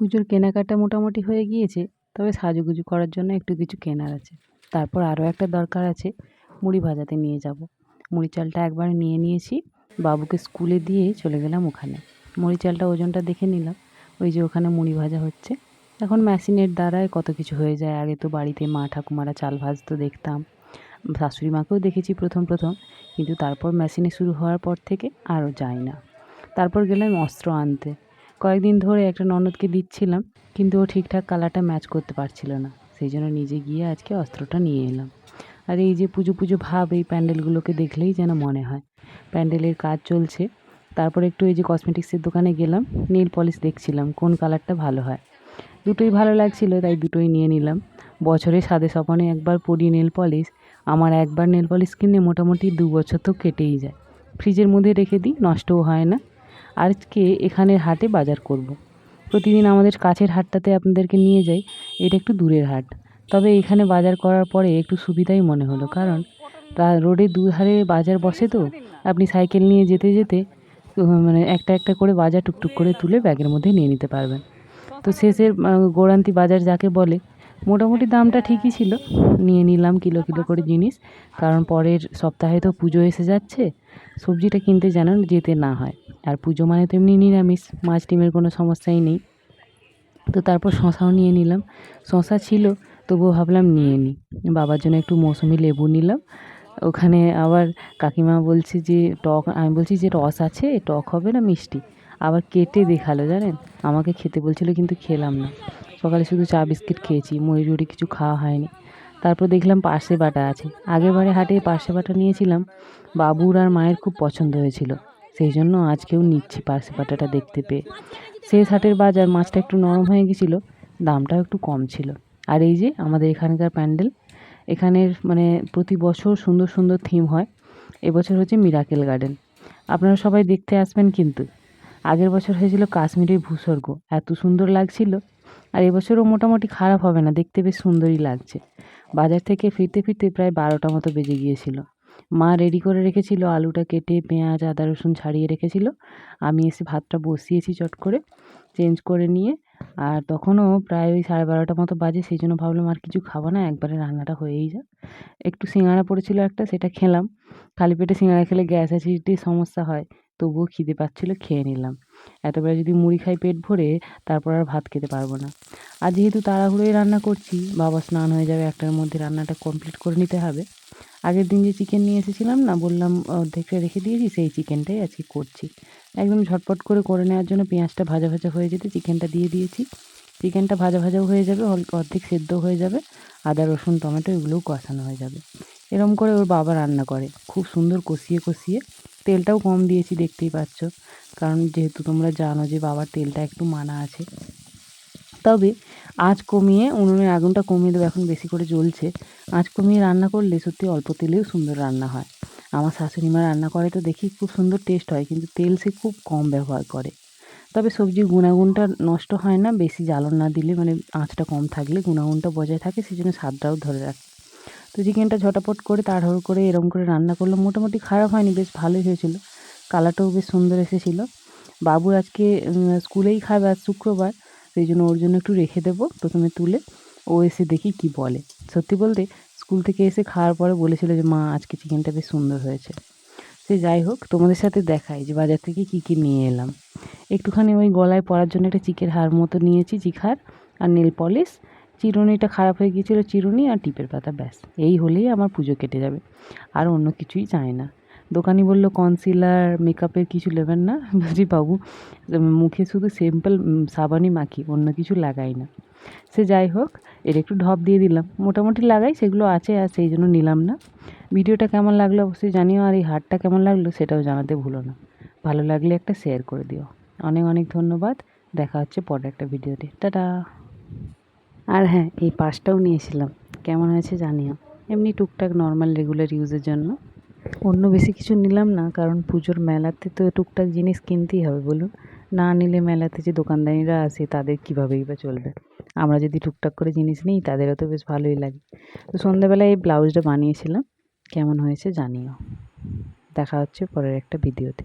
পুজোর কেনাকাটা মোটামুটি হয়ে গিয়েছে, তবে সাজুগুজু করার জন্য একটু কিছু কেনার আছে। তারপর আরও একটা দরকার আছে, মুড়ি ভাজাতে নিয়ে যাব। মুড়ি চালটা একবার নিয়ে নিয়েছি, বাবুকে স্কুলে দিয়ে চলে গেলাম ওখানে। মুড়ি চালটা ওজনটা দেখে নিলাম, ওই যে ওখানে মুড়ি ভাজা হচ্ছে। এখন মেশিনের দ্বারায় কত কিছু হয়ে যায়, আগে তো বাড়িতে মা ঠাকুমারা চাল ভাজতো দেখতাম, শাশুড়ি মাকেও দেখেছি প্রথম প্রথম, কিন্তু তারপর মেশিনে শুরু হওয়ার পর থেকে আরও যায় না। তারপর গেলাম অস্ত্র আনতে। কয়েকদিন ধরে একটা ননদকে দিচ্ছিলাম, কিন্তু ও ঠিকঠাক কালারটা ম্যাচ করতে পারছিল না। সেই জন্য নিজে গিয়ে আজকে অস্ত্রটা নিয়ে এলাম। আর এই যে পুজো পুজো ভাব, এই প্যান্ডেলগুলোকে দেখলেই যেন মনে হয়। প্যান্ডেলের কাজ চলছে। তারপর একটু এই যে কসমেটিক্সের দোকানে গেলাম নীল পলিশ দেখছিলাম, কোন কালারটা ভালো হয়। দুটোই ভালো লাগছিল, তাই দুটোই নিয়ে নিলাম। বছরে সাদে সপনে একবার পরি নেল পলিশ, আমার একবার নেল পলিশ কিনে মোটামুটি দু বছর তো কেটেই যায়। ফ্রিজের মধ্যে রেখে দিই, নষ্টও হয় না। আজকে এখানের হাটে বাজার করব। প্রতিদিন আমাদের কাছের হাটটাতে আপনাদেরকে নিয়ে যাই, এটা একটু দূরের হাট তবে এখানে বাজার করার পরে একটু সুবিধাই মনে হলো, কারণ তা রোডের দুধারে বাজার বসে তো, আপনি সাইকেল নিয়ে যেতে যেতে মানে একটা একটা করে বাজার টুকটুক করে তুলে ব্যাগের মধ্যে নিয়ে নিতে পারবেন তো শেষের গোড়ান্তি বাজার যাকে বলে মোটামুটি দামটা ঠিকই ছিল। নিয়ে নিলাম কিলো কিলো করে জিনিস। কারণ পরের সপ্তাহে তো পুজো এসে যাচ্ছে। সবজিটা কিনতে যেন যেতে না হয়। আর পুজো মানে তো এমনি নিরামিষ, মাছ ডিমের কোনো সমস্যাই নেই। তো তারপর শশাও নিয়ে নিলাম। শশা ছিল, তবুও ভাবলাম নিয়ে নিই। বাবার জন্য একটু মৌসুমি লেবু নিলাম। ওখানে আবার কাকিমা বলছে যে, টক, আমি বলছি যে, রস আছে, টক হবে না মিষ্টি? আবার কেটে দেখাল জানেন? আমাকে খেতে বলছিলো কিন্তু খেলাম না। সকালে শুধু চা, বিস্কিট খেয়েছি, মুড়ি টুড়ি কিছু খাওয়া হয়নি। তারপর দেখলাম পার্শে বাটা আছে। আগের বারে হাটে পার্শে বাটা নিয়েছিলাম, বাবুর আর মায়ের খুব পছন্দ হয়েছিল। সেই জন্য আজকেও নিচ্ছি পার্শে বাটাটা দেখতে পেয়ে। শেষ হাটের বাজার মাছটা একটু নরম হয়ে গেছিল, দামটাও একটু কম ছিল। আর এই যে আমাদের এখানকার প্যান্ডেল, এখানের মানে প্রতি বছর সুন্দর সুন্দর থিম হয়। এবছর হচ্ছে মিরাকেল গার্ডেন। আপনারা সবাই দেখতে আসবেন কিন্তু। আগের বছর হয়েছিল কাশ্মীরের ভূস্বর্গ, এত সুন্দর লাগছিল। আর এবছরও মোটামুটি খারাপ হবে না, দেখতে বেশ সুন্দরই লাগছে। বাজার থেকে ফিরতে ফিরতে প্রায় বারোটা মতো বেজে গিয়েছিল। মা রেডি করে রেখেছিল আলুটা কেটে, পেঁয়াজ, আদা, রসুন ছাড়িয়ে রেখেছিল। আমি এসে ভাতটা বসিয়েছি চট করে চেঞ্জ করে নিয়ে। আর তখনও প্রায় ওই সাড়ে বারোটা মতো বাজে, সেই জন্য ভাবলাম আর কিছু খাব না, একবারে রান্নাটা হয়েই যাক। একটু সিঙাড়া পড়েছিল একটা, সেটা খেলাম। খালি পেটে সিঙ্গাড়া খেলে গ্যাস অ্যাসিডিটির সমস্যা হয়, তবুও খিদে পাচ্ছিলো, খেয়ে নিলাম। এতবার যদি মুড়ি খাই পেট ভরে, তারপর আর ভাত খেতে পারব না। আর যেহেতু তাড়াহুড়োই রান্না করছি, বাবা স্নান হয়ে যাবে, একটার মধ্যে রান্নাটা কমপ্লিট করে নিতে হবে। আগের দিন যে চিকেন নিয়ে এসেছিলাম না, বললাম অর্ধেকটা রেখে দিয়েছি, সেই চিকেনটাই আজকে করছি। একদম ঝটপট করে করে নেওয়ার জন্য পেঁয়াজটা ভাজা ভাজা হয়ে যেতে চিকেনটা দিয়ে দিয়েছি। চিকেনটা ভাজা ভাজাও হয়ে যাবে অর্ধেক সেদ্ধ হয়ে যাবে, আদা, রসুন, টমেটো এগুলোও কষানো হয়ে যাবে। এরম করে ওর বাবা রান্না করে, খুব সুন্দর কষিয়ে কষিয়ে। তেলটাও কম দিয়েছি, দেখতেই পাচ্ছ। কারণ যেহেতু তোমরা জানো যে বাবার তেলটা একটু মানা আছে। তবে আঁচ কমিয়ে উনুনের আগুনটা কমিয়ে দেবো, এখন বেশি করে জ্বলছে। আঁচ কমিয়ে রান্না করলে সত্যি অল্প তেলেও সুন্দর রান্না হয়। আমার শাশুড়ি মা রান্না করে তো দেখি খুব সুন্দর টেস্ট হয়, কিন্তু তেল সে খুব কম ব্যবহার করে। তবে সবজির গুণাগুণটা নষ্ট হয় না, বেশি জ্বালন না দিলে মানে আঁচটা কম থাকলে গুণাগুণটা বজায় থাকে সেই জন্য স্বাদটাও ধরে রাখে। তো চিকেনটা ঝটাপট করে তাড়াহুড়ো করে এরম করে রান্না করলাম মোটামুটি খারাপ হয়নি, বেশ ভালোই হয়েছিল। কালারটাও বেশ সুন্দর এসেছিল। বাবু আজকে স্কুলেই খাবে আজ শুক্রবার, সেই জন্য ওর জন্য একটু রেখে দেবো প্রথমে তুলে। ও এসে দেখি কি বলে। সত্যি বলতে, স্কুল থেকে এসে খাওয়ার পরে বলেছিল যে, মা, আজকে চিকেনটা বেশ সুন্দর হয়েছে। সে যাই হোক, তোমাদের সাথে দেখাই যে বাজার থেকে কী কী নিয়ে এলাম। একটুখানি ওই গলায় পরার জন্য একটা চিকের হার মতো নিয়েছি, চিখার, আর নীল পলিশ। চিরুনিটা খারাপ হয়ে গিয়েছিল, চিরুনি আর টিপের পাতা, ব্যাস। এই হলেই আমার পুজো কেটে যাবে। আর অন্য কিছুই চাই না। দোকানি বলল কনসিলার মেকআপের কিছু নেবেন না? বলছি, বাবু, মুখে শুধু সিম্পল সাবানই মাখি, অন্য কিছু লাগাই না। সে যাই হোক, এর একটু ঢপ দিয়ে দিলাম। মোটামুটি লাগাই, সেগুলো আছে আর সেই জন্য নিলাম না। ভিডিওটা কেমন লাগল অবশ্যই জানিও, আর এই হারটা কেমন লাগল সেটাও জানাতে ভুলো না। ভালো লাগলে একটা শেয়ার করে দিও। অনেক অনেক ধন্যবাদ। দেখা হচ্ছে পরে একটা ভিডিওতে। টাটা! আর হ্যাঁ এই পাশটাও নিয়েছিলাম। কেমন হয়েছে জানিও। এমনি টুকটাক নর্মাল রেগুলার ইউজের জন্য। অন্য বেশি কিছু নিলাম না, কারণ পুজোর মেলাতে তো টুকটাক জিনিস কিনতেই হবে, বলুন। না নিলে মেলাতে যে দোকানদারিরা আসে, তাদের কীভাবেই বা চলবে? আমরা যদি টুকটাক করে জিনিস নিই, তাদেরও তো বেশ ভালোই লাগে। তো সন্ধ্যাবেলায় এই ব্লাউজটা বানিয়েছিলাম। কেমন হয়েছে জানিও। দেখা হচ্ছে পরের একটা ভিডিওতে।